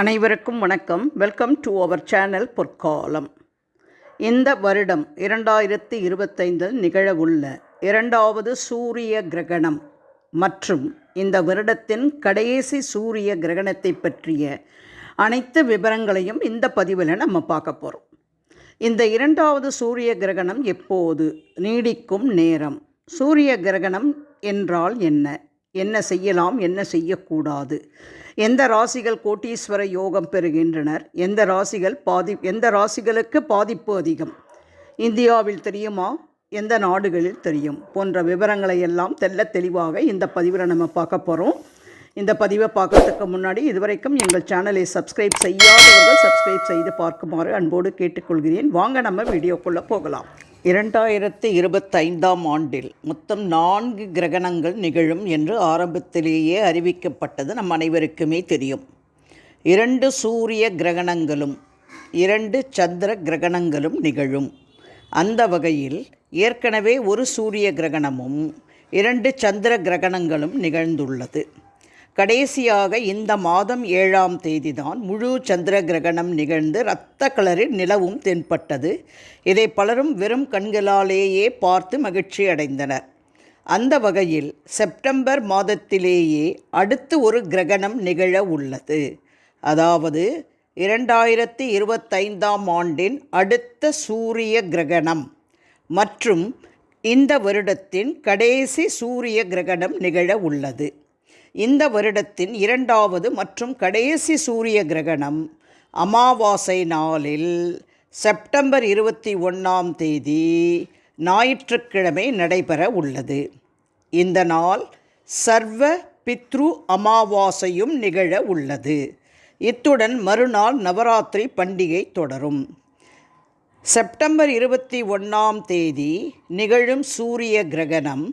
அனைவருக்கும் வணக்கம். Welcome to our channel பொற்காலம். இந்த வருடம் இரண்டாயிரத்தி இருபத்தைந்தில் நிகழவுள்ள இரண்டாவது சூரிய கிரகணம் மற்றும் இந்த வருடத்தின் கடைசி சூரிய கிரகணத்தை பற்றிய அனைத்து விவரங்களையும் இந்த பதிவில் நம்ம பார்க்க போகிறோம் இந்த இரண்டாவது சூரிய கிரகணம் எப்போது நீடிக்கும் நேரம்? சூரிய கிரகணம் என்றால் என்ன? என்ன செய்யலாம் என்ன செய்யக்கூடாது? எந்த ராசிகள் கோட்டீஸ்வர யோகம் பெறுகின்றனர்? எந்த ராசிகள் பாதி எந்த ராசிகளுக்கு பாதிப்பு அதிகம்? இந்தியாவில் தெரியுமா? எந்த நாடுகளில் தெரியும்? போன்ற விவரங்களை எல்லாம் தெல்ல தெளிவாக இந்த பதிவில் நம்ம பார்க்க போகிறோம் இந்த பதிவை பார்க்கறதுக்கு முன்னாடி இதுவரைக்கும் எங்கள் சேனலை சப்ஸ்கிரைப் செய்யாதவர்கள் சப்ஸ்கிரைப் செய்து பார்க்குமாறு அன்போடு கேட்டுக்கொள்கிறேன். வாங்க நம்ம வீடியோக்குள்ளே போகலாம். இரண்டாயிரத்தி இருபத்தைந்தாம் ஆண்டில் மொத்தம் நான்கு கிரகணங்கள் நிகழும் என்று ஆரம்பத்திலேயே அறிவிக்கப்பட்டது நம் அனைவருக்குமே தெரியும். இரண்டு சூரிய கிரகணங்களும் இரண்டு சந்திர கிரகணங்களும் நிகழும். அந்த வகையில் ஏற்கனவே ஒரு சூரிய கிரகணமும் இரண்டு சந்திர கிரகணங்களும் நிகழ்ந்துள்ளது. கடைசியாக இந்த மாதம் ஏழாம் தேதிதான் முழு சந்திர கிரகணம் நிகழ்ந்து இரத்த கலரில் நிலவும் தென்பட்டது. இதை பலரும் வெறும் கண்களாலேயே பார்த்து மகிழ்ச்சி அடைந்தனர். அந்த வகையில் செப்டம்பர் மாதத்திலேயே அடுத்து ஒரு கிரகணம் நிகழ உள்ளது. அதாவது இரண்டாயிரத்தி இருபத்தைந்தாம் ஆண்டின் அடுத்த சூரிய கிரகணம். மற்றும் இந்த வருடத்தின் கடைசி சூரிய கிரகணம் நிகழ உள்ளது. இந்த வருடத்தின் இரண்டாவது மற்றும் கடைசி சூரிய கிரகணம் அமாவாசை நாளில் செப்டம்பர் இருபத்தி ஒன்றாம் தேதி ஞாயிற்றுக்கிழமை நடைபெற உள்ளது. இந்த நாள் சர்வ பித்ரு அமாவாசையும் நிகழ உள்ளது. இத்துடன் மறுநாள் நவராத்திரி பண்டிகை தொடரும். செப்டம்பர் இருபத்தி ஒன்றாம் தேதி நிகழும் சூரிய கிரகணம்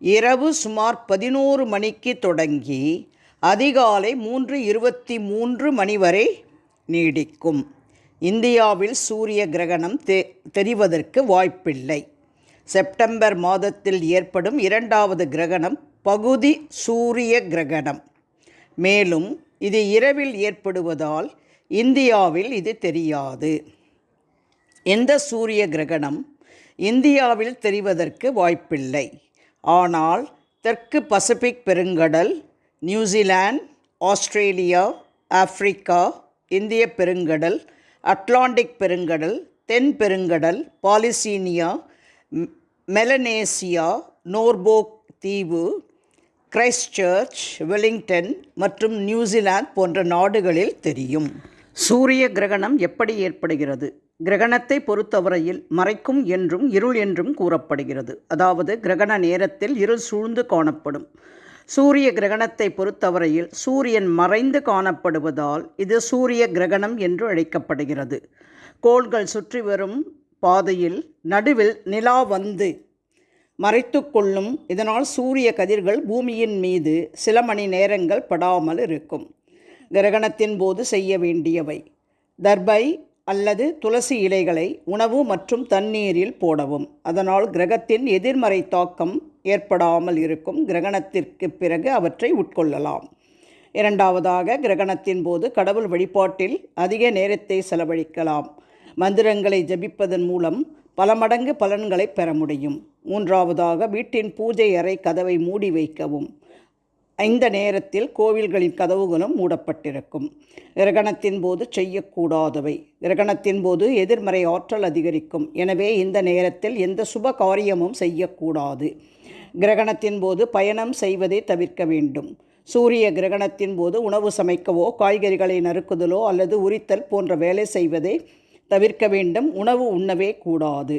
இரவு சுமார் பதினோரு மணிக்கு தொடங்கி அதிகாலை மூன்று இருபத்தி மூன்று மணி வரை நீடிக்கும். இந்தியாவில் சூரிய கிரகணம் தெ தெரிவதற்கு வாய்ப்பில்லை. செப்டம்பர் மாதத்தில் ஏற்படும் இரண்டாவது கிரகணம் பகுதி சூரிய கிரகணம். மேலும் இது இரவில் ஏற்படுவதால் இந்தியாவில் இது தெரியாது. எந்த சூரிய கிரகணம் இந்தியாவில் தெரிவதற்கு வாய்ப்பில்லை. ஆனால் தெற்கு பசிபிக் பெருங்கடல் நியூசிலாந்து ஆஸ்திரேலியா ஆப்பிரிக்கா இந்திய பெருங்கடல் அட்லாண்டிக் பெருங்கடல் தென் பெருங்கடல் பாலிசீனியா மெலனேசியா நோர்போக் தீவு கிரைஸ்ட் சர்ச் வெலிங்டன் மற்றும் நியூசிலாந்து போன்ற நாடுகளில் தெரியும். சூரிய கிரகணம் எப்படி ஏற்படுகிறது? கிரகணத்தை பொறுத்தவரையில் மறைக்கும் என்றும் இருள் என்றும் கூறப்படுகிறது. அதாவது கிரகண நேரத்தில் இருள் சூழ்ந்து காணப்படும். சூரிய கிரகணத்தை பொறுத்தவரையில் சூரியன் மறைந்து காணப்படுவதால் இது சூரிய கிரகணம் என்று அழைக்கப்படுகிறது. கோள்கள் சுற்றி வரும் பாதையில் நடுவில் நிலா வந்து மறைத்து கொள்ளும். இதனால் சூரிய கதிர்கள் பூமியின் மீது சில மணி நேரங்கள் படாமல் இருக்கும். கிரகணத்தின் போது செய்ய வேண்டியவை. தர்பை அல்லது துளசி இலைகளை உணவு மற்றும் தண்ணீரில் போடவும். அதனால் கிரகத்தின் எதிர்மறை தாக்கம் ஏற்படாமல் இருக்கும் கிரகணத்திற்கு பிறகு அவற்றை உட்கொள்ளலாம். இரண்டாவதாக கிரகணத்தின் போது கடவுள் வழிபாட்டில் அதிக நேரத்தை செலவழிக்கலாம். மந்திரங்களை ஜபிப்பதன் மூலம் பல மடங்கு பலன்களை பெற முடியும். மூன்றாவதாக வீட்டின் பூஜை அறை கதவை மூடி வைக்கவும். இந்த நேரத்தில் கோவில்களின் கதவுகளும் மூடப்பட்டிருக்கும். கிரகணத்தின் போது செய்யக்கூடாதவை. கிரகணத்தின் போது எதிர்மறை ஆற்றல் அதிகரிக்கும். எனவே இந்த நேரத்தில் எந்த சுப காரியமும் செய்யக்கூடாது. கிரகணத்தின் போது பயணம் செய்வதை தவிர்க்க வேண்டும். சூரிய கிரகணத்தின் போது உணவு சமைக்கவோ காய்கறிகளை நறுக்குதலோ அல்லது உரித்தல் போன்ற வேலை செய்வதை தவிர்க்க வேண்டும். உணவு உண்ணவே கூடாது.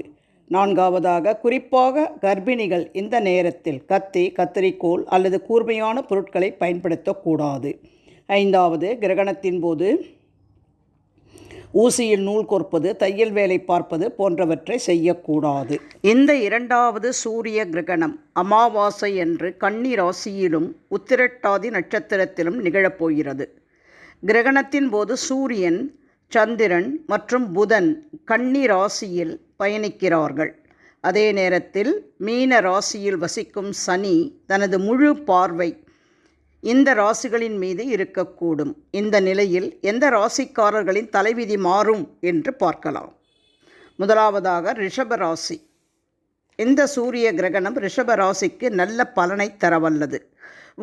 நான்காவதாக குறிப்பாக கர்ப்பிணிகள் இந்த நேரத்தில் கத்தி கத்தரிக்கோல் அல்லது கூர்மையான பொருட்களை பயன்படுத்தக்கூடாது. ஐந்தாவது கிரகணத்தின் போது ஊசியில் நூல் கோர்ப்பது தையல் வேலை பார்ப்பது போன்றவற்றை செய்யக்கூடாது. இந்த இரண்டாவது சூரிய கிரகணம் அமாவாசை என்று கன்னி ராசியிலும் உத்திரட்டாதி நட்சத்திரத்திலும் நிகழப்போகிறது கிரகணத்தின் போது சூரியன் சந்திரன் மற்றும் புதன் கன்னி ராசியில் பயணிக்கிறார்கள். அதே நேரத்தில் மீன ராசியில் வசிக்கும் சனி தனது முழு பார்வை இந்த ராசிகளின் மீது இருக்கக்கூடும். இந்த நிலையில் எந்த ராசிக்காரர்களின் தலைவிதி மாறும் என்று பார்க்கலாம். முதலாவதாக ரிஷப ராசி. இந்த சூரிய கிரகணம் ரிஷப ராசிக்கு நல்ல பலனை தரவல்லது.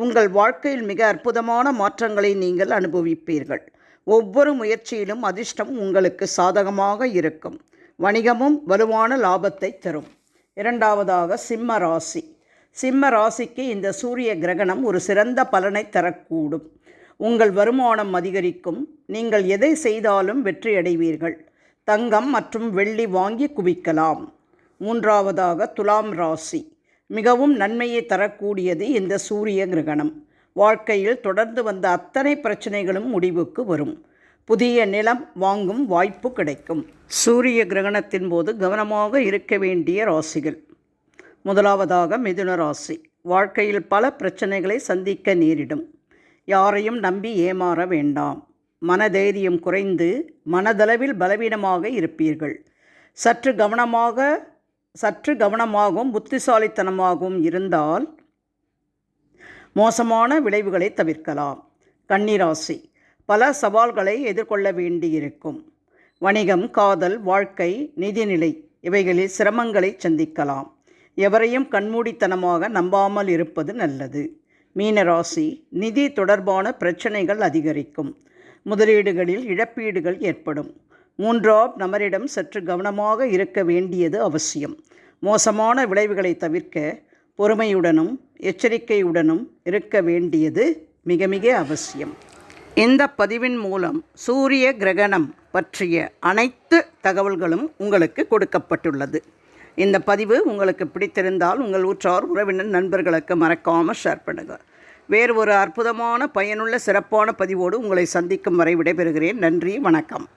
உங்கள் வாழ்க்கையில் மிக அற்புதமான மாற்றங்களை நீங்கள் அனுபவிப்பீர்கள். ஒவ்வொரு முயற்சியிலும் அதிர்ஷ்டம் உங்களுக்கு சாதகமாக இருக்கும். வணிகமும் வலுவான லாபத்தை தரும். இரண்டாவதாக சிம்ம ராசி. சிம்ம ராசிக்கு இந்த சூரிய கிரகணம் ஒரு சிறந்த பலனை தரக்கூடும். உங்கள் வருமானம் அதிகரிக்கும். நீங்கள் எதை செய்தாலும் வெற்றியடைவீர்கள் தங்கம் மற்றும் வெள்ளி வாங்கி குவிக்கலாம். மூன்றாவதாக துலாம் ராசி. மிகவும் நன்மையை தரக்கூடியது இந்த சூரிய கிரகணம். வாழ்க்கையில் தொடர்ந்து வந்த அத்தனை பிரச்சனைகளும் முடிவுக்கு வரும். புதிய நிலம் வாங்கும் வாய்ப்பு கிடைக்கும். சூரிய கிரகணத்தின் போது கவனமாக இருக்க வேண்டிய ராசிகள். முதலாவதாக மிதுன ராசி. வாழ்க்கையில் பல பிரச்சனைகளை சந்திக்க நேரிடும். யாரையும் நம்பி ஏமாற வேண்டாம். மனதைரியம் குறைந்து மனதளவில் பலவீனமாக இருப்பீர்கள். சற்று கவனமாக சற்று கவனமாகவும் புத்திசாலித்தனமாகவும் இருந்தால் மோசமான விளைவுகளை தவிர்க்கலாம். கன்னிராசி பல சவால்களை எதிர்கொள்ள வேண்டியிருக்கும். வணிகம் காதல் வாழ்க்கை நிதிநிலை இவைகளில் சிரமங்களை சந்திக்கலாம். எவரையும் கண்மூடித்தனமாக நம்பாமல் இருப்பது நல்லது. மீனராசி நிதி தொடர்பான பிரச்சனைகள் அதிகரிக்கும். முதலீடுகளில் இழப்பீடுகள் ஏற்படும். மூன்றாம் நபரிடம் சற்று கவனமாக இருக்க வேண்டியது அவசியம். மோசமான விளைவுகளை தவிர்க்க பொறுமையுடனும் எச்சரிக்கையுடனும் இருக்க வேண்டியது மிக மிக அவசியம். இந்த பதிவின் மூலம் சூரிய கிரகணம் பற்றிய அனைத்து தகவல்களும் உங்களுக்கு கொடுக்கப்பட்டுள்ளது. இந்த பதிவு உங்களுக்கு பிடித்திருந்தால் உங்கள் உற்றார் உறவினர் நண்பர்களுக்கு மறக்காமல் ஷேர் பண்ணுங்கள் வேறு ஒரு அற்புதமான பயனுள்ள சிறப்பான பதிவோடு உங்களை சந்திக்கும் வரை விடைபெறுகிறேன். நன்றி வணக்கம்.